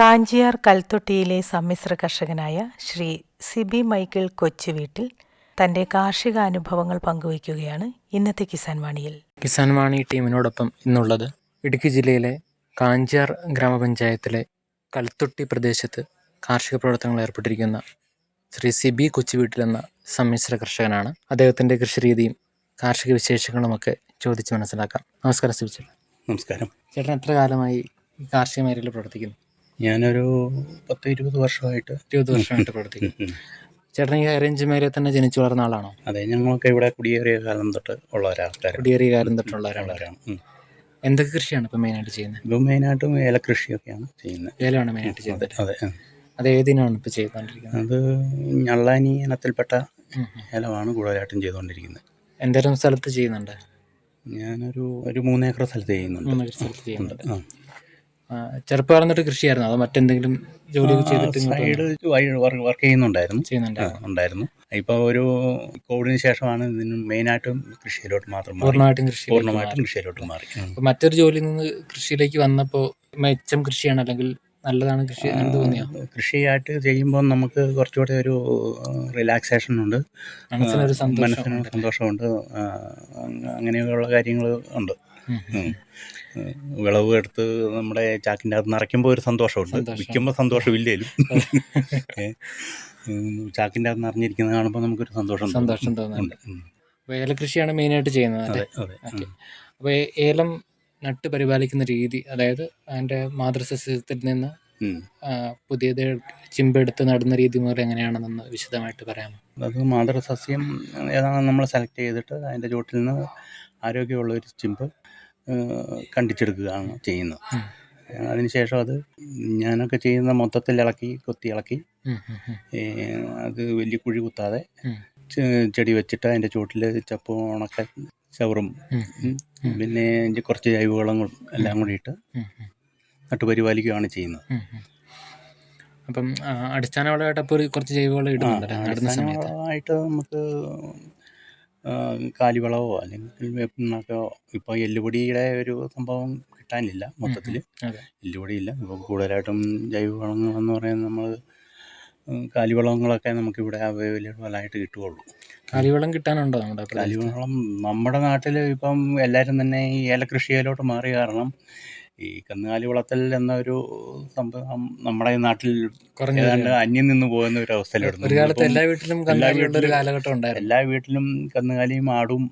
കാഞ്ചിയാർ കൽത്തൊട്ടിയിലെ സമ്മിശ്ര കർഷകനായ ശ്രീ സിബി മൈക്കിൾ കൊച്ചുവീട്ടിൽ തന്റെ കാർഷിക അനുഭവങ്ങൾ പങ്കുവയ്ക്കുകയാണ് ഇന്നത്തെ കിസാൻ വാണിയിൽ. കിസാൻ വാണി ടീമിനോടൊപ്പം ഇന്നുള്ളത് ഇടുക്കി ജില്ലയിലെ കാഞ്ചിയാർ ഗ്രാമപഞ്ചായത്തിലെ കൽത്തൊട്ടി പ്രദേശത്ത് കാർഷിക പ്രവർത്തനങ്ങൾ ഏർപ്പെട്ടിരിക്കുന്ന ശ്രീ സിബി കൊച്ചുവീട്ടിൽ എന്ന സമ്മിശ്ര കർഷകനാണ്. അദ്ദേഹത്തിന്റെ കൃഷിരീതിയും കാർഷിക വിശേഷങ്ങളുമൊക്കെ ചോദിച്ച് മനസ്സിലാക്കാം. നമസ്കാരം സിബി ചേട്ടൻ നമസ്കാരം. ചേട്ടൻ എത്ര കാലമായി ഈ കാർഷിക മേഖലയിൽ പ്രവർത്തിക്കുന്നു? ഞാനൊരു പത്ത് ഇരുപത് വർഷമായിട്ട് ഇരുപത് വർഷമായിട്ട് പ്രവർത്തിക്കുന്നു. ചേട്ടൻ ഈ അറേഞ്ച് മേഖലയിൽ തന്നെ ജനിച്ചു വളർന്ന ആളാണോ? അതെ ഞങ്ങളൊക്കെ ഇവിടെ കുടിയേറിയ കാലം തൊട്ട് ഉള്ള ഒരാൾക്കാർ കുടിയേറിയ കാലം തൊട്ടുള്ള ഒരാളാണ്. എന്തൊക്കെ കൃഷിയാണ് ഇപ്പം മെയിനായിട്ട് ചെയ്യുന്നത്? ഇപ്പം മെയിനായിട്ടും ഏല കൃഷിയൊക്കെയാണ് ചെയ്യുന്നത്. ഏലമാണ് മെയിനായിട്ട് ചെയ്യുന്നത്. അതെ. അത് ഏതിനാണ് ഇപ്പോൾ ചെയ്തുകൊണ്ടിരിക്കുന്നത്? അത് ഞള്ളാനി ഇനത്തിൽപ്പെട്ട. ഏലമാണ് കൂടുതലായിട്ടും ചെയ്തുകൊണ്ടിരിക്കുന്നത്. എന്തെങ്കിലും സ്ഥലത്ത് ചെയ്യുന്നുണ്ട്? ഞാനൊരു ഒരു മൂന്നേക്കർ സ്ഥലത്ത് ചെയ്യുന്നുണ്ട്. മൂന്നേക്കർ സ്ഥലത്ത് ചെയ്യുന്നുണ്ട്. ചെറുപ്പകാലം തൊട്ട് കൃഷിയായിരുന്നു. അതോ മറ്റെന്തെങ്കിലും ജോലി ചെയ്തിട്ട് സൈഡ് വർക്ക് ചെയ്യുന്നുണ്ടായിരുന്നു. ഉണ്ടായിരുന്നു. ഇപ്പൊ ഒരു കോവിഡിന് ശേഷമാണ് ഇതിന് മെയിനായിട്ടും കൃഷിയിലോട്ട് മാത്രം പൂർണമായിട്ടും കൃഷി പൂർണമായിട്ടും കൃഷിയിലോട്ട് മാറി. മറ്റൊരു ജോലിയിൽ നിന്ന് കൃഷിയിലേക്ക് വന്നപ്പോൾ മെച്ചം കൃഷിയാണ് അല്ലെങ്കിൽ നല്ലതാണ് കൃഷി എന്ന് തോന്നിയോ? കൃഷിയായിട്ട് ചെയ്യുമ്പോൾ നമുക്ക് കുറച്ചുകൂടെ ഒരു റിലാക്സേഷൻ ഉണ്ട്. മനസ്സിനൊരു സന്തോഷമുണ്ട് അങ്ങനെയുള്ള കാര്യങ്ങൾ ഉണ്ട്. വിളവ് എടുത്ത് നമ്മുടെ ചാക്കിന്റെ അകത്ത് നിറയ്ക്കുമ്പോൾ ഒരു സന്തോഷമുണ്ട് സന്തോഷം. വിൽക്കുമ്പോൾ സന്തോഷമില്ലേലും ചാക്കിന്റെ അകത്ത് നിറഞ്ഞിരിക്കുന്നത് കാണുമ്പോൾ നമുക്കൊരു സന്തോഷം. സന്തോഷം തോന്നുന്നുണ്ട് ഉണ്ട്. കൃഷിയാണ് മെയിനായിട്ട് ചെയ്യുന്നത് അതെ. അപ്പോൾ ഏലം നട്ട് പരിപാലിക്കുന്ന രീതി അതായത് അതിന്റെ മാതൃസസ്യത്തിൽ നിന്ന് പുതിയത് ചിമ്പെടുത്ത് നടുന്ന രീതി മുതൽ എങ്ങനെയാണെന്നൊന്ന് വിശദമായിട്ട് പറയാമോ അത് മാതൃസസ്യം ഏതാണ് നമ്മൾ സെലക്ട് ചെയ്തിട്ട് അതിന്റെ ചുവട്ടിൽ നിന്ന് ആരോഗ്യമുള്ള ഒരു ചിമ്പ് കണ്ടിച്ചെടുക്കുകയാണ് ചെയ്യുന്നത്. അതിനുശേഷം അത് ഞാനൊക്കെ ചെയ്യുന്ന മൊത്തത്തിൽ ഇളക്കി കൊത്തി ഇളക്കി അത് വലിയ കുഴി കുത്താതെ ചെടി വെച്ചിട്ട് അതിന്റെ ചുവട്ടിൽ ചപ്പ് ഉണക്ക ചവറും. പിന്നെ കുറച്ച് ജൈവവളങ്ങളും എല്ലാം കൂടി ഇട്ട്. നട്ടുപരിപാലിക്കുകയാണ് ചെയ്യുന്നത്. അപ്പം ആ, അടിസ്ഥാന വളമായിട്ട് അപ്പോൾ കുറച്ച് ജൈവവളം ഇടുന്നുണ്ടല്ലേ നടുന്ന സമയത്ത് നമുക്ക് കാലിവളമോ അല്ലെങ്കിൽ വേപ്പിണ്ണാക്കോ ഇപ്പോൾ എല്ലുപൊടിയുടെ ഒരു സംഭവം കിട്ടാനില്ല മൊത്തത്തിൽ. എല്ലുപൊടിയില്ല. ഇപ്പോൾ കൂടുതലായിട്ടും ജൈവവളങ്ങളെന്ന് പറയുന്നത് നമ്മൾ കാലിവളങ്ങളൊക്കെ നമുക്കിവിടെ അവൈലബിൾ ആയിട്ട് കിട്ടുകയുള്ളൂ. കാലിവളം കിട്ടാനുണ്ടോ നമ്മുടെ? കാലിവളം നമ്മുടെ നാട്ടിൽ ഇപ്പം എല്ലാവരും തന്നെ ഈ ഏലകൃഷിയിലോട്ട് മാറി കാരണം ഈ കന്നുകാലി വളർത്തൽ എന്നൊരു സംഭവം നമ്മുടെ നാട്ടിൽ ഏതാണ്ട് അന്യം നിന്ന് പോകുന്ന ഒരു അവസ്ഥയിലായിരുന്നു എല്ലാ വീട്ടിലും എല്ലാ വീട്ടിലും- കന്നുകാലിയും ആടും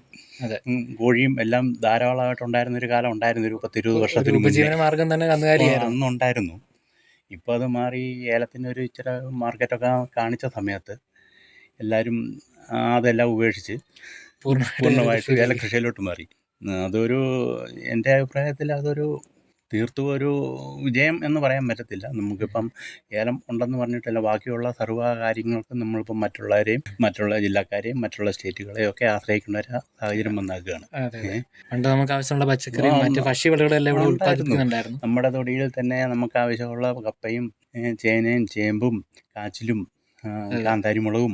കോഴിയും എല്ലാം ധാരാളമായിട്ട് ഉണ്ടായിരുന്ന ഒരു കാലം ഉണ്ടായിരുന്നു. ഒരു പത്തിരുപത് വർഷത്തിന് മുന്നേ. അന്നുണ്ടായിരുന്നു ഇപ്പോൾ അത് മാറി ഏലത്തിന്റെ ഒരു ഇച്ചിരി മാർക്കറ്റൊക്കെ കാണിച്ച സമയത്ത് എല്ലാവരും അതെല്ലാം ഉപേക്ഷിച്ച് പൂർണമായിട്ട് ഏല കൃഷിയിലോട്ട് മാറി. അതൊരു എന്റെ അഭിപ്രായത്തിൽ അതൊരു തീർത്തും ഒരു വിജയം എന്ന് പറയാൻ പറ്റത്തില്ല നമുക്കിപ്പം ഏലം ഉണ്ടെന്ന് പറഞ്ഞിട്ടല്ല ബാക്കിയുള്ള സർവ കാര്യങ്ങൾക്കും നമ്മളിപ്പം മറ്റുള്ളവരെയും മറ്റുള്ള ജില്ലക്കാരെയും മറ്റുള്ള സ്റ്റേറ്റുകളെയും ഒക്കെ ആശ്രയിക്കേണ്ട ഒരു സാഹചര്യം വന്നാക്കുകയാണ് പണ്ട് നമുക്ക് ആവശ്യമുള്ള പച്ചക്കറിയും മറ്റു മറ്റ് ആ, ഭക്ഷ്യവിളകളും ഇവിടെ. ഉൽപ്പാദിപ്പിക്കുന്നുണ്ടായിരുന്നു നമ്മുടെ തൊടിയിൽ തന്നെ നമുക്ക് ആവശ്യമുള്ള കപ്പയും ചേനയും ചേമ്പും കാച്ചിലും. കാന്താരിമുളകും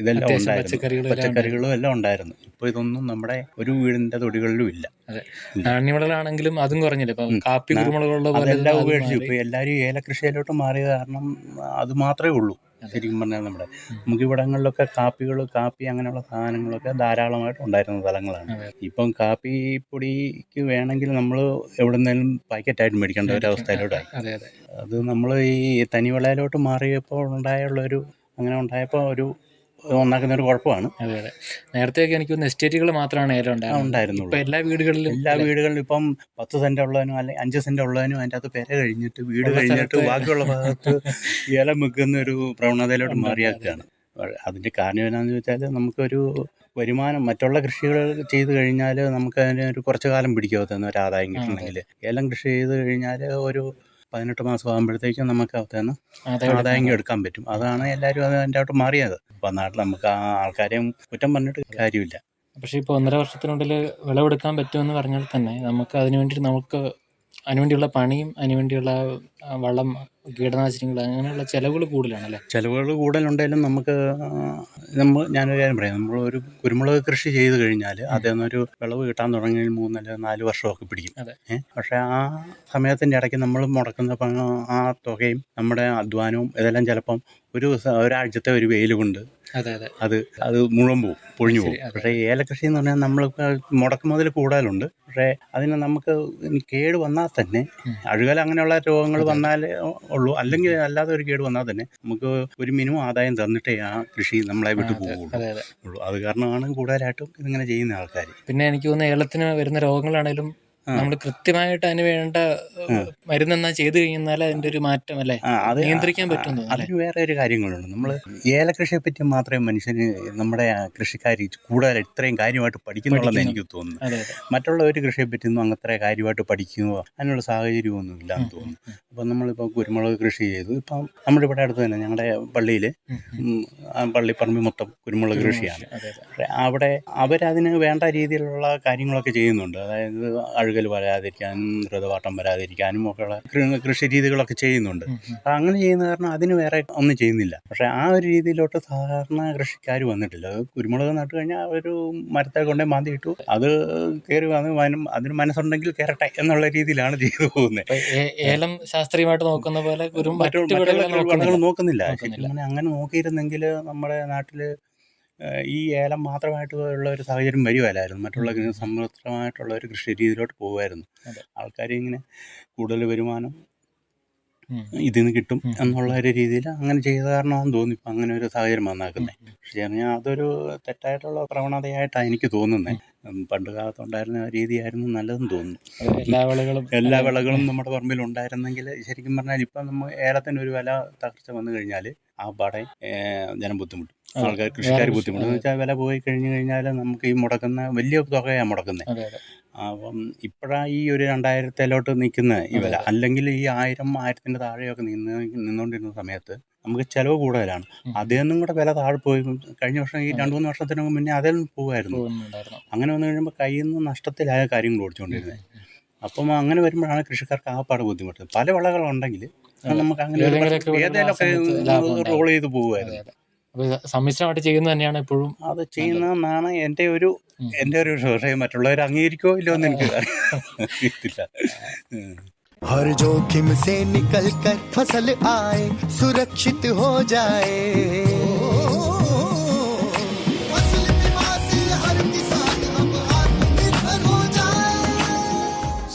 ഇതെല്ലാം ഉണ്ടായിരുന്നു. പച്ചക്കറികളും എല്ലാം ഉണ്ടായിരുന്നു. ഇപ്പോൾ ഇതൊന്നും നമ്മുടെ ഒരു വീടിന്റെ തൊടികളിലും ഇല്ല. നാണ്യവിളകളാണെങ്കിലും അതും കുറഞ്ഞില്ല? ഇപ്പം. കാപ്പി കുരുമുളകുള്ള അതെല്ലാം ഉപേക്ഷിച്ചു. ഇപ്പൊ എല്ലാരും എല്ലാവരും ഏലകൃഷിയിലോട്ട് മാറിയത് കാരണം അത് മാത്രമേ ഉള്ളൂ. ശരിക്കും പറഞ്ഞാൽ നമ്മുടെ നമുക്കിവിടങ്ങളിലൊക്കെ കാപ്പികൾ കാപ്പി അങ്ങനെയുള്ള സാധനങ്ങളൊക്കെ ധാരാളമായിട്ട് ഉണ്ടായിരുന്ന സ്ഥലങ്ങളാണ്. ഇപ്പം കാപ്പി പൊടിക്ക് വേണമെങ്കിൽ നമ്മൾ എവിടെ നിന്നാലും പാക്കറ്റായിട്ട് മേടിക്കേണ്ട ഒരു അവസ്ഥയിലോട്ടായി. അത് നമ്മൾ ഈ തനിവിളയിലോട്ട് മാറിയപ്പോൾ ഉണ്ടായുള്ളൊരു അങ്ങനെ ഉണ്ടായപ്പോൾ ഒരു ഉണ്ടാക്കുന്ന ഒരു കുഴപ്പമാണ്. അതെ അതെ. നേരത്തെയൊക്കെ എനിക്ക് തോന്നുന്നു എസ്റ്റേറ്റുകൾ മാത്രമാണ് നേരം ഉണ്ടായിരുന്നത്. ഇപ്പൊ എല്ലാ വീടുകളിലും എല്ലാ വീടുകളിലും ഇപ്പം പത്ത് സെന്റ് ഉള്ളതിനും അല്ലെങ്കിൽ അഞ്ച് സെന്റ് ഉള്ളതിനും അതിന്റെ അകത്ത് പെര കഴിഞ്ഞിട്ട് വീട് കഴിഞ്ഞിട്ട് ബാക്കിയുള്ള ഭാഗത്ത് ഇല മിക്കുന്ന ഒരു പ്രവണതയിലോട്ട് മാറിയാക്കുകയാണ് അതിന്റെ കാരണം എന്താണെന്ന് ചോദിച്ചാൽ നമുക്കൊരു വരുമാനം മറ്റുള്ള കൃഷികൾ ചെയ്ത് കഴിഞ്ഞാൽ നമുക്ക് അതിന് ഒരു കുറച്ച് കാലം പിടിക്കും തന്നെ ഒരു ആദായം കിട്ടണമെങ്കിൽ ഏലം കൃഷി ചെയ്ത് കഴിഞ്ഞാൽ ഒരു പതിനെട്ട് മാസം ആകുമ്പോഴത്തേക്കും നമുക്ക് അവിടെ നിന്ന് ആദായം എടുക്കാൻ പറ്റും. അതാണ് എല്ലാവരും അതിന്റെ അകത്ത് മാറിയത്. അപ്പം നാട്ടിൽ നമുക്ക് ആ ആൾക്കാരെയും കുറ്റം പറഞ്ഞിട്ട് കാര്യമില്ല. പക്ഷേ ഇപ്പോൾ ഒന്നര വർഷത്തിനുള്ളിൽ വിളവെടുക്കാൻ പറ്റുമെന്ന് പറഞ്ഞാൽ തന്നെ നമുക്ക് അതിനു വേണ്ടി നമുക്ക് അതിനുവേണ്ടിയുള്ള പണിയും അതിനുവേണ്ടിയുള്ള വളം കീടനാശിനികൾ അങ്ങനെയുള്ള ചിലവുകൾ കൂടുതലാണല്ലേ? ചിലവുകൾ കൂടുതലുണ്ടെങ്കിലും നമുക്ക് നമ്മൾ ഞാനൊരു കാര്യം പറയാം. ഒരു കുരുമുളക് കൃഷി ചെയ്ത് കഴിഞ്ഞാൽ അതിൽ നിന്നൊരു വിളവ് കിട്ടാൻ തുടങ്ങി മൂന്നല്ല നാല് വർഷമൊക്കെ പിടിക്കും. അതെ. ഏ? പക്ഷേ ആ സമയത്തിന്റെ ഇടയ്ക്ക് നമ്മൾ മുടക്കുന്ന ആ തുകയും നമ്മുടെ അധ്വാനവും ഇതെല്ലാം ചിലപ്പം ഒരു ഒരാഴ്ചത്തെ ഒരു വെയിൽ കൊണ്ട് അതെ അതെ. അത് അത് മുഴുവൻ പോവും പൊഴിഞ്ഞു പോകും പക്ഷേ ഏലക്കൃഷി എന്ന് പറഞ്ഞാൽ നമ്മൾ മുടക്ക് മുതൽ കൂടുതലുണ്ട്. പക്ഷേ അതിന് നമുക്ക് കേട് വന്നാൽ തന്നെ. അഴുകൽ അങ്ങനെയുള്ള രോഗങ്ങൾ. വന്നാലേ ഉള്ളൂ. അല്ലെങ്കിൽ അല്ലാതെ ഒരു കേട് വന്നാൽ തന്നെ നമുക്ക് ഒരു മിനിമം ആദായം തന്നിട്ടേ ആ കൃഷി നമ്മളെ വിട്ടു പോകുള്ളൂ അതെ കാരണമാണ് കൂടുതലായിട്ടും ഇതിങ്ങനെ ചെയ്യുന്ന ആൾക്കാർ പിന്നെ എനിക്ക് തോന്നുന്നു ഏലത്തിന് വരുന്ന രോഗങ്ങളാണേലും ആ. നമ്മൾ കൃത്യമായിട്ട് അതിന് വേണ്ട മരുന്നെന്നാ ചെയ്തു കഴിഞ്ഞാൽ അതിന്റെ ഒരു മാറ്റം അല്ലേ? നിയന്ത്രിക്കാൻ പറ്റും അതിന് വേറെ ഒരു കാര്യങ്ങളുണ്ട്. നമ്മൾ ഏലകൃഷിയെ പറ്റി മാത്രമേ മനുഷ്യന് നമ്മുടെ കൃഷിക്കാർ കൂടുതൽ ഇത്രയും കാര്യമായിട്ട് പഠിക്കുന്നുള്ളതെന്ന് എനിക്ക് തോന്നുന്നു. മറ്റുള്ള ഒരു കൃഷിയെ പറ്റിയൊന്നും അങ്ങനത്തെ കാര്യമായിട്ട് പഠിക്കുകയോ അതിനുള്ള സാഹചര്യമൊന്നും ഇല്ലാന്ന് തോന്നുന്നു. അപ്പം നമ്മളിപ്പോൾ കുരുമുളക് കൃഷി ചെയ്തു. ഇപ്പം നമ്മുടെ ഇവിടെ അടുത്ത് തന്നെ ഞങ്ങളുടെ പള്ളിയിൽ പള്ളി ഉം. പള്ളിപ്പറമ്പ് മൊത്തം കുരുമുളക് കൃഷിയാണ്. അവിടെ അവരതിന് വേണ്ട രീതിയിലുള്ള കാര്യങ്ങളൊക്കെ ചെയ്യുന്നുണ്ട്. അതായത് അഴുകൽ വരാതിരിക്കാനും ഋതുവാട്ടം വരാതിരിക്കാനും ഒക്കെയുള്ള കൃഷി രീതികളൊക്കെ ചെയ്യുന്നുണ്ട്. അപ്പം അങ്ങനെ ചെയ്യുന്ന കാരണം അതിന് വേറെ ഒന്നും ചെയ്യുന്നില്ല. പക്ഷേ ആ ഒരു രീതിയിലോട്ട് സാധാരണ കൃഷിക്കാർ വന്നിട്ടില്ല. അത് കുരുമുളക് നട്ട് കഴിഞ്ഞാൽ ഒരു മരത്തെ കൊണ്ടേ മാന്തി ഇട്ടു. അത് കയറി വന്ന് വനം അതിന് മനസ്സുണ്ടെങ്കിൽ കയറട്ടെ എന്നുള്ള രീതിയിലാണ് ചെയ്തു പോകുന്നത് ഏലം ശാസ്ത്രീയമായിട്ട് നോക്കുന്ന പോലെ മറ്റുള്ള നോക്കുന്നില്ല. അങ്ങനെ നോക്കിയിരുന്നെങ്കിൽ നമ്മുടെ നാട്ടിൽ ഈ ഏലം മാത്രമായിട്ട് ഉള്ള ഒരു സാഹചര്യം വരുമല്ലായിരുന്നു മറ്റുള്ള. സമൃദ്ധമായിട്ടുള്ള ഒരു കൃഷി രീതിയിലോട്ട് പോകുമായിരുന്നു ആൾക്കാർ ഇങ്ങനെ കൂടുതൽ വരുമാനം. ഇതിൽ നിന്ന് കിട്ടും എന്നുള്ള ഒരു രീതിയിൽ അങ്ങനെ ചെയ്ത കാരണമാണെന്ന് തോന്നി. ഇപ്പം അങ്ങനെ ഒരു സാഹചര്യം വന്നാക്കുന്നത് പക്ഷേ ഞാൻ അതൊരു തെറ്റായിട്ടുള്ള പ്രവണതയായിട്ടാണ് എനിക്ക് തോന്നുന്നത് പണ്ട് കാലത്തുണ്ടായിരുന്ന രീതിയായിരുന്നു നല്ലതെന്ന് തോന്നുന്നു. എല്ലാ വിളകളും എല്ലാ വിളകളും നമ്മുടെ പറമ്പിൽ ഉണ്ടായിരുന്നെങ്കിൽ ശരിക്കും പറഞ്ഞാൽ ഇപ്പം നമ്മൾ ഏലത്തിന് ഒരു വില തകർച്ച വന്നു കഴിഞ്ഞാൽ ആ പാടെ ജനം ബുദ്ധിമുട്ടും. ആൾക്കാർ കൃഷിക്കാർ ബുദ്ധിമുട്ടെന്ന് എന്ന് വെച്ചാൽ വില പോയി കഴിഞ്ഞു കഴിഞ്ഞാൽ നമുക്ക് ഈ മുടക്കുന്ന വലിയ തുകയാണ് മുടക്കുന്നത് അപ്പം ഇപ്പോഴാണ് ഈ ഒരു രണ്ടായിരത്തിലോട്ട് നിൽക്കുന്ന ഈ വില. അല്ലെങ്കിൽ ഈ ആയിരം ആയിരത്തിന്റെ താഴെയൊക്കെ നിന്ന് നിന്നുകൊണ്ടിരുന്ന സമയത്ത് നമുക്ക് ചിലവ് കൂടുതലാണ്. അതിൽ അതിൽ കൂടെ വില താഴെ പോയി. കഴിഞ്ഞ വർഷം ഈ രണ്ടു മൂന്ന് വർഷത്തിന് മുന്നേ അതിൽ പോകുമായിരുന്നു പോകുന്നുണ്ടായിരുന്നു അങ്ങനെ വന്നു കഴിയുമ്പോൾ കയ്യിൽ നിന്ന് നഷ്ടത്തിലായ കാര്യങ്ങൾ ഓടിച്ചുകൊണ്ടിരുന്നത് അപ്പം അങ്ങനെ വരുമ്പോഴാണ് കൃഷിക്കാർക്ക് ആപ്പാട് ബുദ്ധിമുട്ട് പല വിളകളുണ്ടെങ്കിൽ അതെ. നമുക്ക് അങ്ങനെ ഒരു ഏതെങ്കിലുമൊക്കെ വിളകൾ ആ ഏതെങ്കിലുമൊക്കെ സമയത്ത് ലാഭം ഉണ്ടാവും. റോൾ ചെയ്ത് അതെ പോകുമായിരുന്നു അതെ അപ്പൊ സമ്മിശ്രമായിട്ട് ചെയ്യുന്നത് തന്നെയാണ് എപ്പോഴും അത് ചെയ്യുന്നതെന്നാണ് എൻ്റെ ഒരു ഉം. എൻ്റെ ഒരു പക്ഷേ മറ്റുള്ളവർ അംഗീകരിക്കോ ഇല്ലോ എന്ന് എനിക്ക് അറിയത്തില്ല ഉം. हर जोखिम से निकल कर फसल आए सुरक्षित हो जाए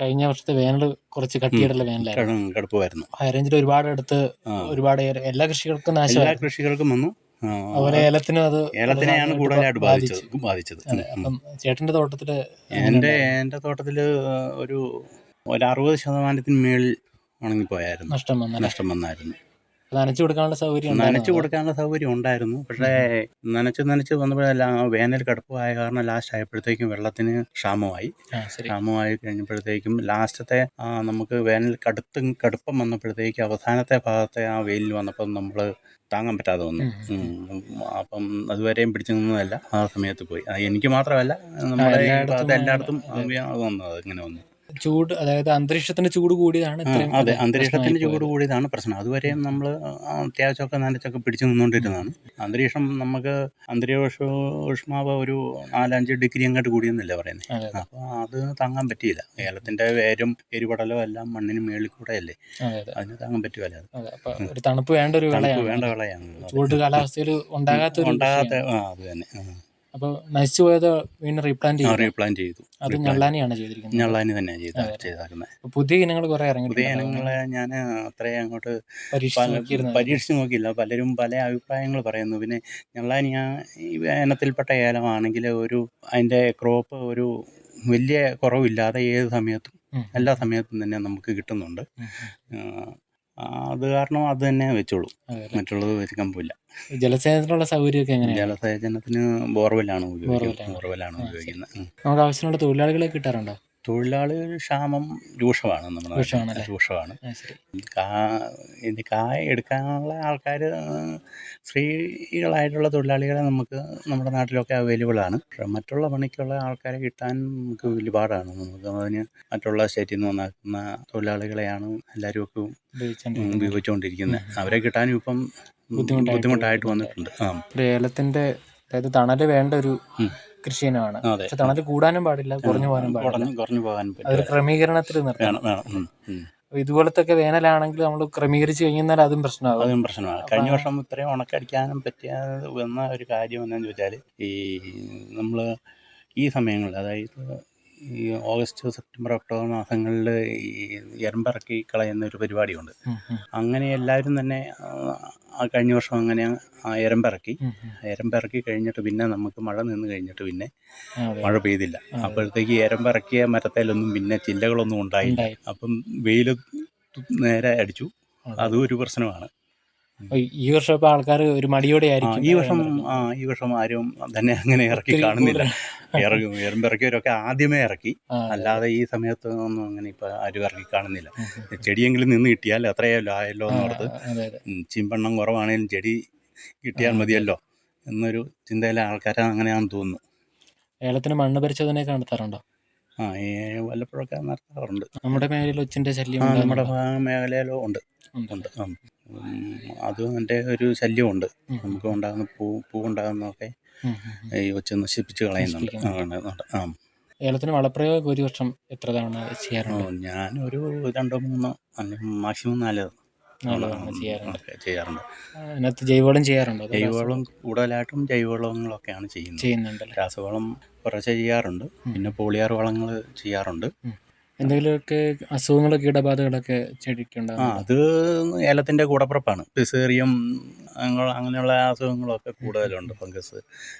കഴിഞ്ഞ വർഷത്തെ വേനൽ കുറച്ച് കട്ടിയായിട്ടുള്ള വേനലായിരുന്നു. കട- കടുപ്പമായിരുന്നു. ഹൈ റേഞ്ചിൽ ഒരുപാട് അടുത്ത് ഒരുപാട് എല്ലാ കൃഷികൾക്കും എല്ലാ കൃഷികൾക്കും വന്നു. അതുപോലെ ഏലത്തിനും അത് ഏലത്തിനെയാണ് കൂടുതലായിട്ട് ബാധിച്ചത് ബാധിച്ചത്. അപ്പം ചേട്ടന്റെ തോട്ടത്തിൽ എന്റെ എന്റെ തോട്ടത്തിൽ ഒരു ഒരു അറുപത് ശതമാനത്തിന് മേളിൽ ഉണങ്ങിപ്പോയായിരുന്നു. നഷ്ടം വന്നായിരുന്നു. നനച്ചു കൊടുക്കാനുള്ള സൗകര്യം നനച്ചു കൊടുക്കാനുള്ള സൗകര്യം ഉണ്ടായിരുന്നു. പക്ഷേ നനച്ച് നനച്ച് വന്നപ്പോഴെല്ലാം വേനൽ കടുപ്പമായ കാരണം ലാസ്റ്റ് ആയപ്പോഴത്തേക്കും വെള്ളത്തിന് ക്ഷാമമായി. ക്ഷാമമായി കഴിഞ്ഞപ്പോഴത്തേക്കും ലാസ്റ്റത്തെ നമുക്ക് വേനൽ കടുത്തും കടുപ്പം വന്നപ്പോഴത്തേക്ക് അവസാനത്തെ ഭാഗത്തെ ആ വെയിലിൽ വന്നപ്പോൾ നമ്മൾ താങ്ങാൻ പറ്റാതെ വന്നു. അപ്പം അതുവരെയും പിടിച്ചു നിന്നതല്ല. ആ സമയത്ത് പോയി. എനിക്ക് മാത്രമല്ല നമ്മുടെ എല്ലായിടത്തും ഭാഗത്ത് എല്ലായിടത്തും അത്. വന്നത് ഇങ്ങനെ വന്നു. ചൂട് അതായത് അന്തരീക്ഷത്തിന്റെ ചൂട് കൂടിയതാണ് അതെ. അന്തരീക്ഷത്തിന്റെ ചൂട് കൂടിയതാണ് പ്രശ്നം. അതുവരെയും നമ്മൾ അത്യാവശ്യമൊക്കെ നനച്ചൊക്കെ പിടിച്ചു നിന്നുകൊണ്ടിരുന്നതാണ് അന്തരീക്ഷം നമുക്ക് അന്തരീക്ഷ ഊഷ്മാവ് ഒരു നാലഞ്ച് ഡിഗ്രി അങ്ങോട്ട് കൂടിയെന്നല്ലേ പറയുന്നത്. അപ്പോൾ അത്. താങ്ങാൻ പറ്റിയില്ല. ഏലത്തിന്റെ വേരും എരിപടലോ എല്ലാം മണ്ണിന് മേളിൽ കൂടെ അല്ലേ? അതെ, അതെ. അതിന് താങ്ങാൻ പറ്റുമല്ല ഒരു തണുപ്പ് വേണ്ട ഒരു വേണ്ട വിളയാണ്. ചൂട് കാലാവസ്ഥയിൽ ഉണ്ടാകാത്ത അത് തന്നെ. അപ്പൊ നശിച്ചു പോയത് വീണ്ടും റീപ്ലാന്റ് ചെയ്തു. റീപ്ലാന്റ് ചെയ്തു. അത് ഞള്ളാനിയാണ് ചെയ്തിരിക്കുന്നത്. ഞള്ളാനി തന്നെ ചെയ്ത. ചെയ്താക്കുന്നത് പുതിയ ഇനങ്ങൾ കുറെ ഇറങ്ങി പുതിയ ഇനങ്ങൾ ഇനങ്ങളെ ഞാൻ അത്രയും അങ്ങോട്ട് പരീക്ഷിച്ച് നോക്കിയില്ല. പലരും പല അഭിപ്രായങ്ങൾ പറയുന്നു. പിന്നെ ഞള്ളാനി ആ ഇനത്തിൽപ്പെട്ട ഏലമാണെങ്കിൽ ഒരു അതിന്റെ ക്രോപ്പ് ഒരു വലിയ കുറവില്ലാതെ ഏത് സമയത്തും എല്ലാ സമയത്തും തന്നെ നമുക്ക് കിട്ടുന്നുണ്ട്. അത് കാരണം അത് തന്നെ വെച്ചോളൂ. മറ്റുള്ളത് വെക്കാൻ പോയില്ല ജലസേചനത്തിനുള്ള സൗകര്യമൊക്കെ എങ്ങനെയാണ്? ജലസേചനത്തിന് ബോർവെല്ലാണ് ഉപയോഗിക്കുന്നത്. ബോർവെല്ലാണ്. ഉപയോഗിക്കുന്നത്. നമുക്ക് ആവശ്യമുള്ള തൊഴിലാളികളെ കിട്ടാറുണ്ടോ? തൊഴിലാളി ക്ഷാമം രൂക്ഷമാണ് നമ്മുടെ നാട്ടിൽ. രൂക്ഷമാണ് ഇനി കാ കായ എടുക്കാനുള്ള ആൾക്കാർ സ്ത്രീകളായിട്ടുള്ള തൊഴിലാളികളെ നമുക്ക് നമ്മുടെ നാട്ടിലൊക്കെ അവൈലബിൾ ആണ്. പക്ഷേ മറ്റുള്ള പണിക്കുള്ള ആൾക്കാരെ കിട്ടാൻ നമുക്ക് വലിയ പാടാണ് നമുക്ക് അതിന് മറ്റുള്ള സ്റ്റേറ്റിൽ നിന്ന് വന്നാക്കുന്ന തൊഴിലാളികളെയാണ് എല്ലാവരും ഒക്കെ ഉപയോഗിച്ചുകൊണ്ടിരിക്കുന്നത്. അവരെ കിട്ടാനും ഇപ്പം ബുദ്ധിമുട്ടായിട്ട് ബുദ്ധിമുട്ടായിട്ട് വന്നിട്ടുണ്ട്. ആ. ഒരു അതായത് തണൽ വേണ്ട ഒരു. കൃഷി അതെ. പക്ഷെ തണൽ കൂടാനും പാടില്ല കുറഞ്ഞു പോകാനും പാടില്ല. കുറഞ്ഞു അതൊരു ക്രമീകരണത്തിൽ നിർത്തണം ഇതുപോലത്തെ ഇതുപോലത്തെ വേനലാണെങ്കിൽ നമ്മൾ ക്രമീകരിച്ച് കഴിഞ്ഞാൽ അതും പ്രശ്നമാകും. അതും പ്രശ്നമാണ് കഴിഞ്ഞ വർഷം ഇത്രയും ഉണക്കടിക്കാനും പറ്റിയ വന്ന ഒരു കാര്യം എന്താണെന്ന് ചോദിച്ചാൽ ഈ നമ്മൾ ഈ സമയങ്ങളിൽ അതായത് ഈ ഓഗസ്റ്റ് സെപ്റ്റംബർ ഒക്ടോബർ മാസങ്ങളിൽ ഈ എരമ്പിറക്കി കളയുന്ന ഒരു പരിപാടിയുണ്ട്. അങ്ങനെ എല്ലാവരും തന്നെ കഴിഞ്ഞ വർഷം അങ്ങനെ ആ എരമ്പിറക്കി. എരമ്പിറക്കി കഴിഞ്ഞിട്ട് പിന്നെ നമുക്ക് മഴ നിന്ന് കഴിഞ്ഞിട്ട് പിന്നെ മഴ പെയ്തില്ല. അപ്പോഴത്തേക്ക് എരമ്പിറക്കിയ മരത്തേലൊന്നും പിന്നെ ചില്ലകളൊന്നും ഉണ്ടായില്ല. ഉണ്ടായി. അപ്പം വെയിൽ നേരെ അടിച്ചു. അതും ഒരു പ്രശ്നമാണ്. ഈ വർഷം ഇപ്പൊ ആൾക്കാർ ഒരു മടിയോടെ ആയിരിക്കും ഈ വർഷം ഈ വർഷം ആരും തന്നെ അങ്ങനെ ഇറക്കി കാണുന്നില്ല. ഇറങ്ങും എറുമ്പിറക്കിയവരൊക്കെ ആദ്യമേ ഇറക്കി. അല്ലാതെ ഈ സമയത്ത് ഒന്നും അങ്ങനെ ഇപ്പൊ ആരും ഇറക്കി കാണുന്നില്ല. ചെടിയെങ്കിലും നിന്ന് കിട്ടിയാൽ അത്രയല്ലോ ആയല്ലോ എന്നോർത്ത്. ചിമ്പെണ്ണം കുറവാണെങ്കിലും ചെടി കിട്ടിയാൽ മതിയല്ലോ എന്നൊരു ചിന്തയിലെ ആൾക്കാരെ അങ്ങനെയാണെന്ന് തോന്നുന്നു. ഏലത്തിന് മണ്ണ് പരിശോധനയൊക്കെ നടത്താറുണ്ടോ? ആ വല്ലപ്പോഴൊക്കെ നടത്താറുണ്ട്. നമ്മുടെ മേഖലയിൽ ഒച്ചിന്റെ ശല്യം നമ്മുടെ മേഖലയിലും ഉണ്ട്. ഉണ്ട്. അതും എന്റെ ഒരു ശല്യമുണ്ട്. നമുക്ക് ഉണ്ടാകുന്ന പൂ പൂ ഉണ്ടാകുന്നതൊക്കെ. ഈ വെച്ച് നശിപ്പിച്ച് കളയുന്നുണ്ട്. ആ. ഏലത്തിന് വളപ്രയോഗം ഒരു വർഷം എത്ര തവണ ചെയ്യാറുണ്ട്? ഞാനൊരു രണ്ടോ മൂന്നോ അല്ലെങ്കിൽ മാക്സിമം നാല് ചെയ്യാറുണ്ട്. അതിനകത്ത് ജൈവവളം ചെയ്യാറുണ്ടോ? ജൈവവളം കൂടുതലായിട്ടും ജൈവവളങ്ങളൊക്കെയാണ് ചെയ്യുന്നത്. ചെയ്യുന്നുണ്ട് രാസവളം കുറച്ച് ചെയ്യാറുണ്ട്. പിന്നെ പോളിയാർ വളങ്ങൾ ചെയ്യാറുണ്ട്. എന്തെങ്കിലുമൊക്കെ അസുഖങ്ങളോ കീടബാധകളൊക്കെ ചെടിക്കുണ്ട് ആ അത് ഏലത്തിന്റെ കൂടപ്പുറപ്പാണ്. പിസേറിയം അങ്ങ- അങ്ങനെയുള്ള അസുഖങ്ങളൊക്കെ കൂടുതലുണ്ട്. ഫംഗസ്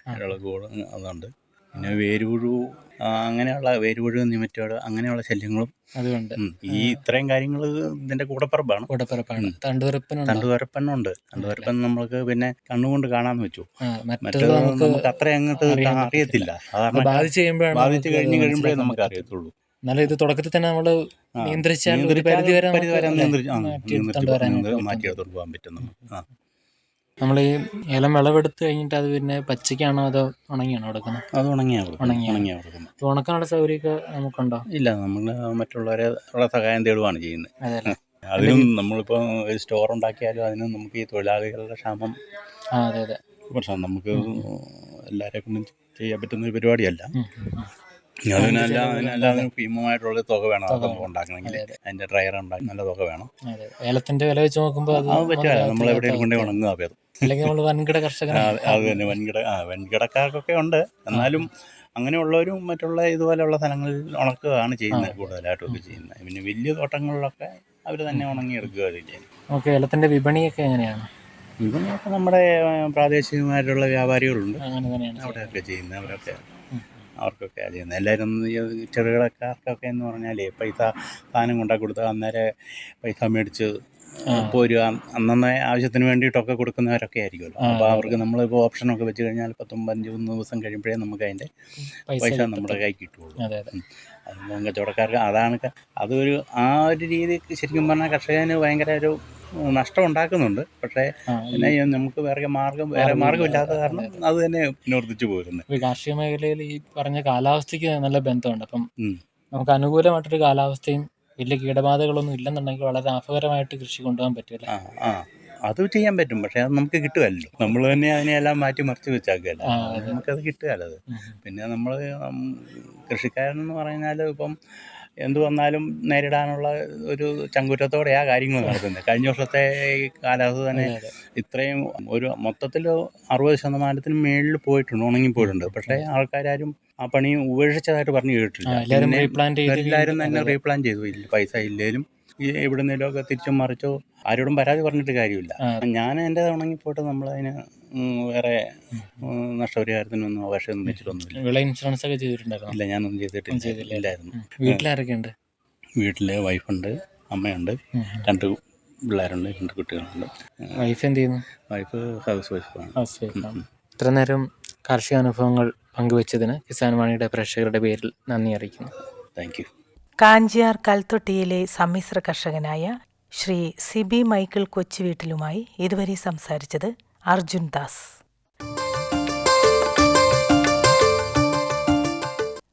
അങ്ങനെയുള്ള കൂട് അതുണ്ട്. പിന്നെ വേരുപുഴു ആ, അങ്ങനെയുള്ള വേരുപുഴു നിമറ്റോട് അങ്ങനെയുള്ള ശല്യങ്ങളും അതുകൊണ്ട് ഉം. ഈ ഇത്രയും കാര്യങ്ങൾ ഇതിന്റെ കൂടപ്പുറപ്പാണ്. കൂടപ്പിറപ്പാണ്. ഉം. തണ്ടുവരപ്പൻ തണ്ടുതുരപ്പനുണ്ട് തണ്ടുതുരപ്പൻ നമ്മൾക്ക് പിന്നെ കണ്ണുകൊണ്ട് കാണാമെന്ന് വെച്ചു. ആ മറ്റത് മറ്റത് നമുക്ക് നമുക്ക് അത്ര അങ്ങോട്ട് അറിയാൻ അറിയത്തില്ല. അത് സാധാരണ ബാധിച്ചു കഴിയുമ്പോഴാണ് ബാധിച്ച് നമുക്ക് കഴിഞ്ഞ് കഴിയുമ്പോഴേ മനസ്സിലാക്കാൻ നമുക്ക്. അറിയത്തുള്ളൂ എന്നാലും ഇത് തുടക്കത്തിൽ തന്നെ നമ്മൾ. നിയന്ത്രിച്ചാൽ ഒരു പരിധി വരെ മാറ്റിയെടുത്തോണ്ട് പറ്റും. നമ്മൾ ഈ ഏലം വിളവെടുത്ത് കഴിഞ്ഞിട്ട് അത് പിന്നെ പച്ചയ്ക്കാണോ അതോ ഉണങ്ങിയാണോ എടുക്കുന്നത് അത് ഉണങ്ങിയാണ് ഉണങ്ങിയാണ് കൊടുക്കുന്നത്. ഉണക്കാനുള്ള സൗകര്യമൊക്കെ നമുക്കുണ്ടോ? ഇല്ല നമ്മൾ മറ്റുള്ളവരെ ഉള്ള സഹായം തേടുവാണ് ചെയ്യുന്നത്. അതെ അതിനും നമ്മളിപ്പോൾ ഒരു സ്റ്റോർ ഉണ്ടാക്കിയാലും അതിനും നമുക്ക് ഈ തൊഴിലാളികളുടെ ക്ഷാമം അതെ അതെ. പ്രശ്നം. നമുക്ക് എല്ലാവരെ കൊണ്ടും ചെയ്യാൻ പറ്റുന്ന ഒരു പരിപാടിയല്ല. അതിനല്ലാതെ ഭീമമായിട്ടുള്ള തുക വേണം. ഉണ്ടാക്കണമെങ്കിൽ. അതെ, അതെ. ഡ്രയർ ഉണ്ടാക്കി നല്ല തുക വേണം. ഏലത്തിന്റെ വില വെച്ച് നോക്കുമ്പോൾ അത് പറ്റില്ല. നമ്മൾ എവിടെയെങ്കിലും കൊണ്ടേ. ഉണങ്ങുക അല്ലെങ്കിൽ നമ്മൾ വൻകിട കർഷകർ അത് തന്നെ. വൻകിട ആ വൻകിടക്കാർക്കൊക്കെ ഉണ്ട്. എന്നാലും അങ്ങനെയുള്ളവരും മറ്റുള്ള ഇതുപോലെയുള്ള സ്ഥലങ്ങളിൽ ഉണക്കുകയാണ് ചെയ്യുന്നത്. കൂടുതലായിട്ടും ഒക്കെ ചെയ്യുന്നത്. പിന്നെ വലിയ തോട്ടങ്ങളിലൊക്കെ അവർ തന്നെ ഉണങ്ങിയെടുക്കുക ചെയ്യുന്നത് ഓക്കെ. ഏലത്തിന്റെ വിപണിയൊക്കെ എങ്ങനെയാണ്? വിപണിയൊക്കെ നമ്മുടെ പ്രാദേശികമായിട്ടുള്ള വ്യാപാരികളുണ്ട്. അങ്ങനെ തന്നെയാണ് അവിടെയൊക്കെ ചെയ്യുന്നത്. അവരൊക്കെ അവർക്കൊക്കെ ചെയ്യുന്നത്. എല്ലാവരും ചെറുകിടക്കാർക്കൊക്കെ എന്ന് പറഞ്ഞാൽ പൈസ സാധനം കൊണ്ടാ കൊടുത്താൽ അന്നേരം പൈസ മേടിച്ച് പോരുക. അന്നേ ആവശ്യത്തിന് വേണ്ടിയിട്ടൊക്കെ കൊടുക്കുന്നവരൊക്കെ ആയിരിക്കുമല്ലോ. അപ്പോൾ അവർക്ക് നമ്മളിപ്പോൾ ഓപ്ഷനൊക്കെ വെച്ച് കഴിഞ്ഞാൽ പത്തും മൂന്ന് ദിവസം കഴിയുമ്പോഴേ നമുക്ക് അതിന്റെ പൈസ നമ്മുടെ കൈ കിട്ടുള്ളൂ ഉം. കച്ചവടക്കാർക്ക് അതാണ് അതൊരു ആ ഒരു രീതി ശരിക്കും പറഞ്ഞാൽ കർഷകന് ഭയങ്കര ഒരു നഷ്ടം ഉണ്ടാക്കുന്നുണ്ട് പക്ഷേ പിന്നെ നമുക്ക് വേറെ മാർഗം വേറെ മാർഗമില്ലാത്ത കാരണം അത് തന്നെ നിവർത്തിച്ചു പോരുന്നത്. കാർഷിക മേഖലയിൽ ഈ പറഞ്ഞ കാലാവസ്ഥയ്ക്ക് നല്ല ബന്ധമുണ്ട്. അപ്പം. നമുക്ക് അനുകൂലമായിട്ടൊരു കാലാവസ്ഥയും വലിയ കീടബാധകളൊന്നും ഇല്ലെന്നുണ്ടെങ്കിൽ വളരെ ലാഭകരമായിട്ട് കൃഷി കൊണ്ടുപോകാൻ പറ്റില്ല അത് ചെയ്യാൻ പറ്റും. പക്ഷെ അത് നമുക്ക് കിട്ടുമല്ലോ നമ്മൾ തന്നെ അതിനെല്ലാം മാറ്റി മറിച്ച് അതെ. നമുക്കത് കിട്ടുകയല്ലോ അത് പിന്നെ നമ്മൾ കൃഷിക്കാരൻ എന്ന് പറഞ്ഞാൽ ഇപ്പം എന്ത് വന്നാലും നേരിടാനുള്ള ഒരു ചങ്കുറ്റത്തോടെയാണ് കാര്യങ്ങൾ നടക്കുന്നത് കഴിഞ്ഞ വർഷത്തെ ഈ കാലാവസ്ഥ തന്നെ. ഇത്രയും ഒരു മൊത്തത്തിൽ അറുപത് ശതമാനത്തിന് മേളിൽ പോയിട്ടുണ്ട് ഉണങ്ങി പോയിട്ടുണ്ട് പക്ഷേ ആൾക്കാരും ആ പണി ഉപേക്ഷിച്ചതായിട്ട് പറഞ്ഞു കേട്ടിട്ടില്ല ആ, എല്ലാവരും തന്നെ. റീപ്ലാൻ ചെയ്തു ഇല്ല പൈസ ഇല്ലേലും എവിടുന്നേലും ഒക്കെ തിരിച്ചും മറിച്ചോ ആരോടും പരാതി പറഞ്ഞിട്ട് കാര്യമില്ല. ഞാൻ എന്റെ ഉണങ്ങിപ്പോയിട്ട് നമ്മളതിന് വേറെ നഷ്ടപരിഹാരത്തിനൊന്നും അപേക്ഷയൊന്നും വെച്ചിട്ടൊന്നുമില്ല. വിള ഇൻഷുറൻസ് ഒക്കെ ചെയ്തിട്ടുണ്ടായിരുന്നു? ഇല്ല ഞാനൊന്നും ചെയ്തിട്ടില്ല. ഇല്ലായിരുന്നു. വീട്ടിലാരൊക്കെയുണ്ട്? വീട്ടിൽ വൈഫുണ്ട് അമ്മയുണ്ട് രണ്ട് പിള്ളേരുണ്ട് രണ്ട് കുട്ടികളുണ്ട്. വൈഫ് എന്ത് ചെയ്യുന്നു? വൈഫ് ഹൗസ് വൈഫാണ്. ഹൗസ് വൈഫാണ്. ഇത്ര നേരം കാർഷിക അനുഭവങ്ങൾ പങ്കുവച്ചതിന് കിസാൻ വാണിയുടെ പ്രേക്ഷകരുടെ പേരിൽ നന്ദി അറിയിക്കുന്നു. താങ്ക് യു കാഞ്ചിയാർ കൽത്തൊട്ടിയിലെ സമ്മിശ്ര കർഷകനായ ശ്രീ സിബി മൈക്കിൾ കൊച്ചുവീട്ടിലുമായി ഇതുവരെ സംസാരിച്ചത് अर्जुन दास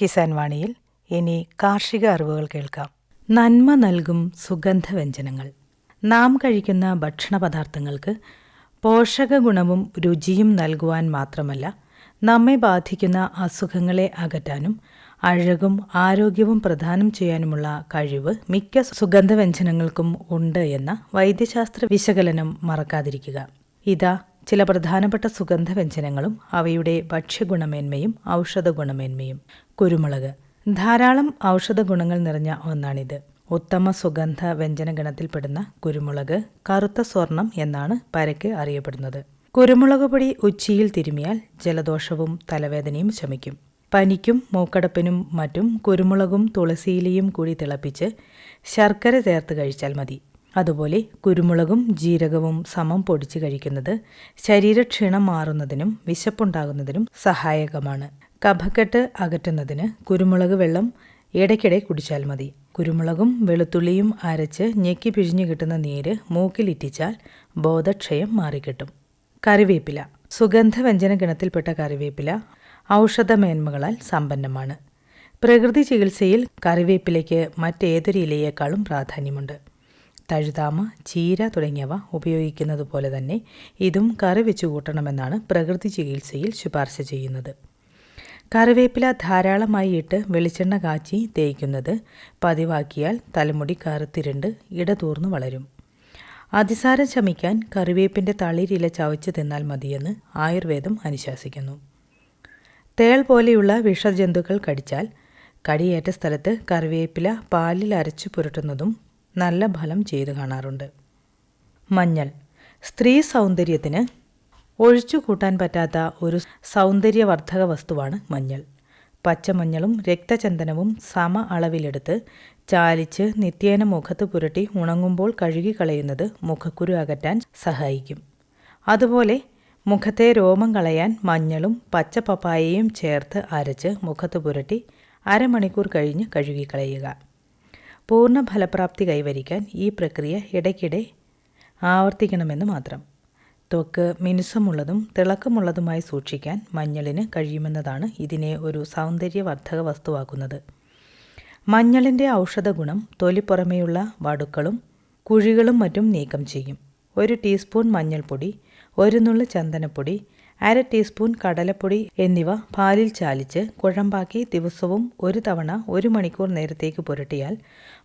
കിസാൻ വാണിയിൽ ഇനി കാർഷിക അറിവുകൾ കേൾക്കാം. നന്മ നൽകും സുഗന്ധവ്യഞ്ജനങ്ങൾ. നാം കഴിക്കുന്ന ഭക്ഷണ പദാർത്ഥങ്ങൾക്ക് പോഷക ഗുണവും രുചിയും നൽകുവാൻ മാത്രമല്ല നമ്മെ ബാധിക്കുന്ന അസുഖങ്ങളെ അകറ്റാനും അഴകും ആരോഗ്യവും പ്രദാനം ചെയ്യാനുമുള്ള കഴിവ് മിക്ക സുഗന്ധവ്യഞ്ജനങ്ങൾക്കും ഉണ്ട് എന്ന വൈദ്യശാസ്ത്ര വിശകലനം മറക്കാതിരിക്കുക. ഇതാ ചില പ്രധാനപ്പെട്ട സുഗന്ധവ്യഞ്ജനങ്ങളും അവയുടെ ഭക്ഷ്യഗുണമേന്മയും ഔഷധ ഗുണമേന്മയും കുരുമുളക്. ധാരാളം ഔഷധ ഗുണങ്ങൾ നിറഞ്ഞ ഒന്നാണിത്. ഉത്തമ സുഗന്ധ വ്യഞ്ജന ഗണത്തിൽപ്പെടുന്ന കുരുമുളക് കറുത്ത സ്വർണം എന്നാണ് പരക്കെ അറിയപ്പെടുന്നത്. കുരുമുളക് പൊടി ഉച്ചിയിൽ തിരുമിയാൽ ജലദോഷവും തലവേദനയും ശമിക്കും. പനിക്കും മൂക്കടപ്പിനും മറ്റും കുരുമുളകും തുളസിയിലയും കൂടി തിളപ്പിച്ച് ശർക്കര ചേർത്ത് കഴിച്ചാൽ മതി. അതുപോലെ കുരുമുളകും ജീരകവും സമം പൊടിച്ച് കഴിക്കുന്നത് ശരീരക്ഷീണം മാറുന്നതിനും വിശപ്പുണ്ടാകുന്നതിനും സഹായകമാണ്. കഫക്കെട്ട് അകറ്റുന്നതിന് കുരുമുളക് വെള്ളം ഇടയ്ക്കിടെ കുടിച്ചാൽ മതി. കുരുമുളകും വെളുത്തുള്ളിയും അരച്ച് ഞെക്കി പിഴിഞ്ഞു കിട്ടുന്ന നീര് മൂക്കിലിറ്റിച്ചാൽ ബോധക്ഷയം മാറിക്കിട്ടും. കറിവേപ്പില. സുഗന്ധവ്യഞ്ജന ഗണത്തിൽപ്പെട്ട കറിവേപ്പില ഔഷധമേന്മകളാൽ സമ്പന്നമാണ്. പ്രകൃതി ചികിത്സയിൽ കറിവേപ്പിലയ്ക്ക് മറ്റേതൊരു ഇലയേക്കാളും പ്രാധാന്യമുണ്ട്. തഴുതാമ ചീര തുടങ്ങിയവ ഉപയോഗിക്കുന്നത് പോലെ തന്നെ ഇതും കറി വെച്ച് കൂട്ടണമെന്നാണ് പ്രകൃതി ചികിത്സയിൽ ശുപാർശ ചെയ്യുന്നത്. കറിവേപ്പില ധാരാളമായി ഇട്ട് വെളിച്ചെണ്ണ കാച്ചി തേയ്ക്കുന്നത് പതിവാക്കിയാൽ തലമുടി കറുത്തിരുണ്ട് ഇടതൂർന്നു വളരും. അതിസാരം ശമിക്കാൻ കറിവേപ്പിന്റെ തളിരില ചവച്ച് തിന്നാൽ മതിയെന്ന് ആയുർവേദം അനുശാസിക്കുന്നു. തേൾ പോലെയുള്ള വിഷജന്തുക്കൾ കടിച്ചാൽ കടിയേറ്റ സ്ഥലത്ത് കറിവേപ്പില പാലിൽ അരച്ചു പുരട്ടുന്നതും നല്ല ഫലം ചെയ്തു കാണാറുണ്ട്. മഞ്ഞൾ. സ്ത്രീ സൗന്ദര്യത്തിന് ഒഴിച്ചു കൂട്ടാൻ പറ്റാത്ത ഒരു സൗന്ദര്യവർദ്ധക വസ്തുവാണ് മഞ്ഞൾ. പച്ചമഞ്ഞളും രക്തചന്ദനവും സമ അളവിലെടുത്ത് ചാലിച്ച് നിത്യേന മുഖത്ത് പുരട്ടി ഉണങ്ങുമ്പോൾ കഴുകിക്കളയുന്നത് മുഖക്കുരു അകറ്റാൻ സഹായിക്കും. അതുപോലെ മുഖത്തെ രോമം കളയാൻ മഞ്ഞളും പച്ച പപ്പായയും ചേർത്ത് അരച്ച് മുഖത്ത് പുരട്ടി അരമണിക്കൂർ കഴിഞ്ഞ് കഴുകിക്കളയുക. പൂർണ ഫലപ്രാപ്തി കൈവരിക്കാൻ ഈ പ്രക്രിയ ഇടയ്ക്കിടെ ആവർത്തിക്കണമെന്ന് മാത്രം. ത്വക്ക് മിനുസമുള്ളതും തിളക്കമുള്ളതുമായി സൂക്ഷിക്കാൻ മഞ്ഞളിന് കഴിയുമെന്നതാണ് ഇതിനെ ഒരു സൗന്ദര്യവർദ്ധക വസ്തുവാക്കുന്നത്. മഞ്ഞളിന്റെ ഔഷധഗുണം തൊലിപ്പുറമേയുള്ള വടുക്കളും കുഴികളും മറ്റും നീക്കം ചെയ്യും. ഒരു ടീസ്പൂൺ മഞ്ഞൾപ്പൊടി ഒരു നുള്ളു ചന്ദനപ്പൊടി അര ടീസ്പൂൺ കടലപ്പൊടി എന്നിവ പാലിൽ ചാലിച്ച് കുഴമ്പാക്കി ദിവസവും ഒരു തവണ ഒരു മണിക്കൂർ നേരത്തേക്ക് പുരട്ടിയാൽ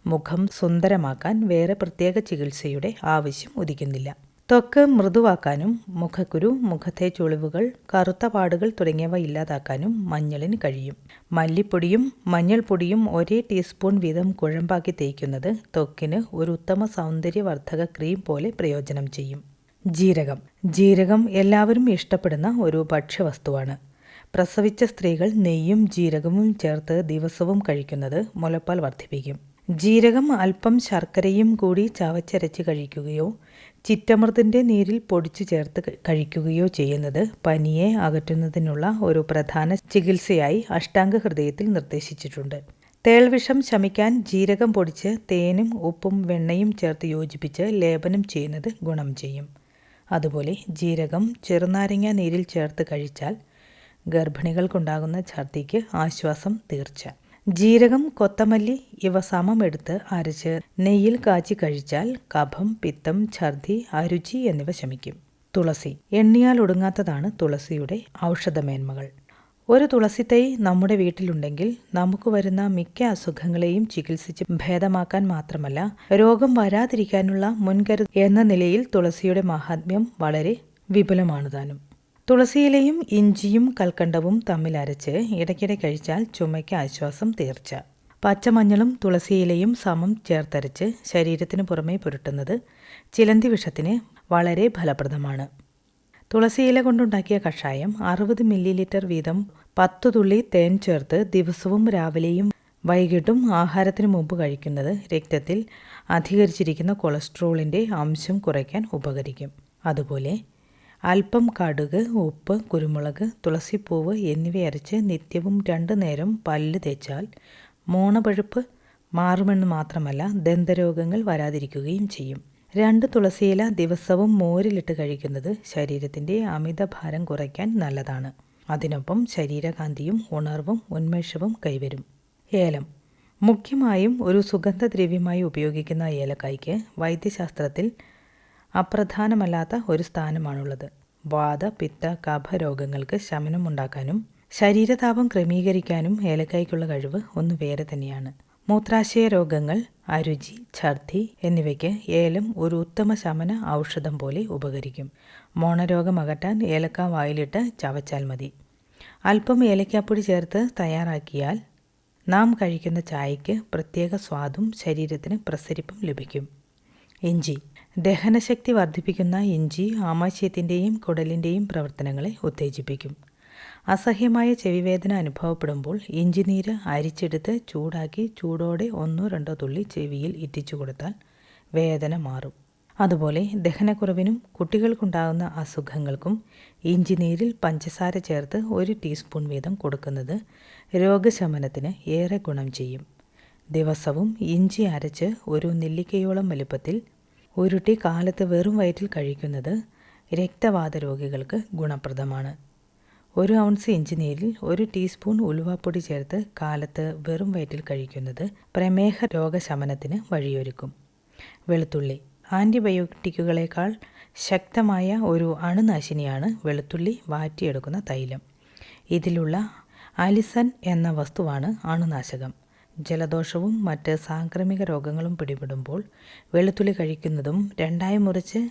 മുഖം സുന്ദരമാക്കാൻ വേറെ പ്രത്യേക ചികിത്സയുടെ ആവശ്യം ഉദിക്കുന്നില്ല. ത്വക്ക് മൃദുവാക്കാനും മുഖക്കുരു മുഖത്തെ ചുളിവുകൾ കറുത്ത പാടുകൾ തുടങ്ങിയവ ഇല്ലാതാക്കാനും മഞ്ഞളിന് കഴിയും. മല്ലിപ്പൊടിയും മഞ്ഞൾപ്പൊടിയും ഒരേ ടീസ്പൂൺ വീതം കുഴമ്പാക്കി തേക്കുന്നത് ത്വക്കിന് ഒരു ഉത്തമ സൗന്ദര്യവർദ്ധക ക്രീം പോലെ പ്രയോജനം ചെയ്യും. ജീരകം. ജീരകം എല്ലാവരും ഇഷ്ടപ്പെടുന്ന ഒരു ഭക്ഷ്യവസ്തുവാണ്. പ്രസവിച്ച സ്ത്രീകൾ നെയ്യും ജീരകവും ചേർത്ത് ദിവസവും കഴിക്കുന്നത് മുലപ്പാൽ വർദ്ധിപ്പിക്കും. ജീരകം അല്പം ശർക്കരയും കൂടി ചവച്ചരച്ച് കഴിക്കുകയോ ചിറ്റമൃതിന്റെ നീരിൽ പൊടിച്ചു ചേർത്ത് കഴിക്കുകയോ ചെയ്യുന്നത് പനിയെ അകറ്റുന്നതിനുള്ള ഒരു പ്രധാന ചികിത്സയായി അഷ്ടാംഗ ഹൃദയത്തിൽ നിർദ്ദേശിച്ചിട്ടുണ്ട്. തേൾവിഷം ശമിക്കാൻ ജീരകം പൊടിച്ച് തേനും ഉപ്പും വെണ്ണയും ചേർത്ത് യോജിപ്പിച്ച് ലേപനം ചെയ്യുന്നത് ഗുണം ചെയ്യും. അതുപോലെ ജീരകം ചെറുനാരങ്ങ നീരിൽ ചേർത്ത് കഴിച്ചാൽ ഗർഭിണികൾക്കുണ്ടാകുന്ന ഛർദിക്ക് ആശ്വാസം തീർച്ച. ജീരകം കൊത്തമല്ലി ഇവ സമമെടുത്ത് അരച്ച് നെയ്യിൽ കാച്ചി കഴിച്ചാൽ കഫം പിത്തം ഛർദി അരുചി എന്നിവ ശമിക്കും. തുളസി. എണ്ണിയാൽ ഒടുങ്ങാത്തതാണ് തുളസിയുടെ ഔഷധമേന്മകൾ. ഒരു തുളസിത്തൈ നമ്മുടെ വീട്ടിലുണ്ടെങ്കിൽ നമുക്ക് വരുന്ന മിക്ക അസുഖങ്ങളെയും ചികിത്സിച്ച് ഭേദമാക്കാൻ മാത്രമല്ല രോഗം വരാതിരിക്കാനുള്ള മുൻകരു എന്ന നിലയിൽ തുളസിയുടെ മഹാത്മ്യം വളരെ വിപുലമാണ് താനും. തുളസിയിലയും ഇഞ്ചിയും കൽക്കണ്ടവും തമ്മിൽ അരച്ച് ഇടയ്ക്കിടെ കഴിച്ചാൽ ചുമയ്ക്ക് ആശ്വാസം തീർച്ച. പച്ചമഞ്ഞളും തുളസിയിലയും സമം ചേർത്തരച്ച് ശരീരത്തിന് പുറമേ പുരട്ടുന്നത് ചിലന്തി വിഷത്തിന് വളരെ ഫലപ്രദമാണ്. തുളസിയില കൊണ്ടുണ്ടാക്കിയ കഷായം അറുപത് മില്ലി ലിറ്റർ വീതം പത്തു തുള്ളി തേൻ ചേർത്ത് ദിവസവും രാവിലെയും വൈകിട്ടും ആഹാരത്തിന് മുമ്പ് കഴിക്കുന്നത് രക്തത്തിൽ അധികരിച്ചിരിക്കുന്ന കൊളസ്ട്രോളിന്റെ അംശം കുറയ്ക്കാൻ ഉപകരിക്കും. അതുപോലെ അല്പം കടുക് ഉപ്പ് കുരുമുളക് തുളസിപ്പൂവ് എന്നിവ അരച്ച് നിത്യവും രണ്ടു നേരം പല്ല് തേച്ചാൽ മോണപഴുപ്പ് മാറുമെന്ന് മാത്രമല്ല ദന്തരോഗങ്ങൾ വരാതിരിക്കുകയും ചെയ്യും. രണ്ട് തുളസിയില ദിവസവും മോരിലിട്ട് കഴിക്കുന്നത് ശരീരത്തിന്റെ അമിതഭാരം കുറയ്ക്കാൻ നല്ലതാണ്. അതിനൊപ്പം ശരീരകാന്തിയും ഉണർവും ഉന്മേഷവും കൈവരും. ഏലം. മുഖ്യമായും ഒരു സുഗന്ധദ്രവ്യമായി ഉപയോഗിക്കുന്ന ഏലക്കായ്ക്ക് വൈദ്യശാസ്ത്രത്തിൽ അപ്രധാനമല്ലാത്ത ഒരു സ്ഥാനമാണുള്ളത്. വാത പിത്ത കഫ രോഗങ്ങൾക്ക് ശമനമുണ്ടാക്കാനും ശരീരതാപം ക്രമീകരിക്കാനും ഏലക്കായ്ക്കുള്ള കഴിവ് ഒന്ന് വേറെ തന്നെയാണ്. മൂത്രാശയ രോഗങ്ങൾ അരുചി ഛർദി എന്നിവയ്ക്ക് ഏലം ഒരു ഉത്തമ ശമന ഔഷധം പോലെ ഉപകരിക്കും. മോണരോഗം അകറ്റാൻ ഏലക്ക വായിലിട്ട് ചവച്ചാൽ മതി. അല്പം ഏലക്കാപ്പൊടി ചേർത്ത് തയ്യാറാക്കിയാൽ നാം കഴിക്കുന്ന ചായയ്ക്ക് പ്രത്യേക സ്വാദും ശരീരത്തിന് പ്രസരിപ്പും ലഭിക്കും. ഇഞ്ചി. ദഹനശക്തി വർദ്ധിപ്പിക്കുന്ന ഇഞ്ചി ആമാശയത്തിന്റെയും കുടലിന്റെയും പ്രവർത്തനങ്ങളെ ഉത്തേജിപ്പിക്കും. അസഹ്യമായ ചെവിവേദന അനുഭവപ്പെടുമ്പോൾ ഇഞ്ചിനീര് അരിച്ചെടുത്ത് ചൂടാക്കി ചൂടോടെ ഒന്നോ രണ്ടോ തുള്ളി ചെവിയിൽ ഇറ്റിച്ചു കൊടുത്താൽ വേദന മാറും. അതുപോലെ ദഹനക്കുറവിനും കുട്ടികൾക്കുണ്ടാകുന്ന അസുഖങ്ങൾക്കും ഇഞ്ചിനീരിൽ പഞ്ചസാര ചേർത്ത് ഒരു ടീസ്പൂൺ വീതം കൊടുക്കുന്നത് രോഗശമനത്തിന് ഏറെ ഗുണം ചെയ്യും. ദിവസവും ഇഞ്ചി അരച്ച് ഒരു നെല്ലിക്കയോളം വലുപ്പത്തിൽ ഉരുട്ടി കാലത്ത് വെറും വയറ്റിൽ കഴിക്കുന്നത് രക്തവാത രോഗികൾക്ക് ഗുണപ്രദമാണ്. ഒരു ഔൺസ് ഇഞ്ചിനീരിൽ ഒരു ടീസ്പൂൺ ഉലുവാപ്പൊടി ചേർത്ത് കാലത്ത് വെറും വയറ്റിൽ കഴിക്കുന്നത് പ്രമേഹ രോഗശമനത്തിന് വഴിയൊരുക്കും. വെളുത്തുള്ളി. ആന്റിബയോട്ടിക്കുകളേക്കാൾ ശക്തമായ ഒരു അണുനാശിനിയാണ് വെളുത്തുള്ളി വാറ്റിയെടുക്കുന്ന തൈലം. ഇതിലുള്ള അലിസൻ എന്ന വസ്തുവാണ് അണുനാശകം. ജലദോഷവും മറ്റ് സാംക്രമിക രോഗങ്ങളും പിടിപെടുമ്പോൾ വെളുത്തുള്ളി കഴിക്കുന്നതും രണ്ടായി മുറിച്ച്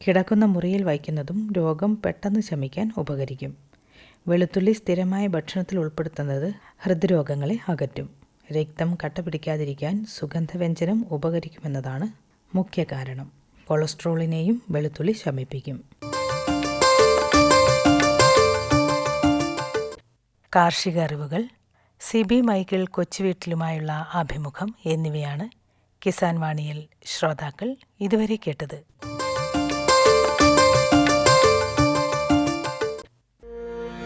കിടക്കുന്ന മുറിയിൽ വയ്ക്കുന്നതും രോഗം പെട്ടെന്ന് ശമിക്കാൻ ഉപകരിക്കും. വെളുത്തുള്ളി സ്ഥിരമായ ഭക്ഷണത്തിൽ ഉൾപ്പെടുത്തുന്നത് ഹൃദ്രോഗങ്ങളെ അകറ്റും. രക്തം കട്ട പിടിക്കാതിരിക്കാൻ സുഗന്ധവ്യഞ്ജനം ഉപകരിക്കുമെന്നതാണ് മുഖ്യ കാരണം. കൊളസ്ട്രോളിനെയും വെളുത്തുള്ളി ശമിപ്പിക്കും. കാർഷിക അറിവുകൾ സി ബി മൈക്കിൾ കൊച്ചുവീട്ടിലുമായുള്ള അഭിമുഖം എന്നിവയാണ് കിസാൻ വാണിയിൽ ശ്രോതാക്കൾ ഇതുവരെ കേട്ടത്.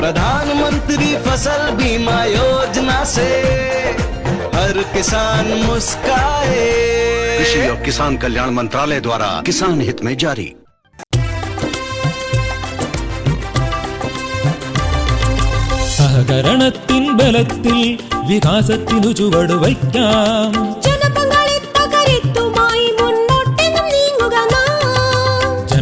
प्रधानमंत्री फसल बीमा योजना से हर किसान मुस्काए कृषि और किसान कल्याण मंत्रालय द्वारा किसान हित में जारी സഹകരണത്തിൻ ബലത്തിൽ വികാസത്തിനു ചുവട്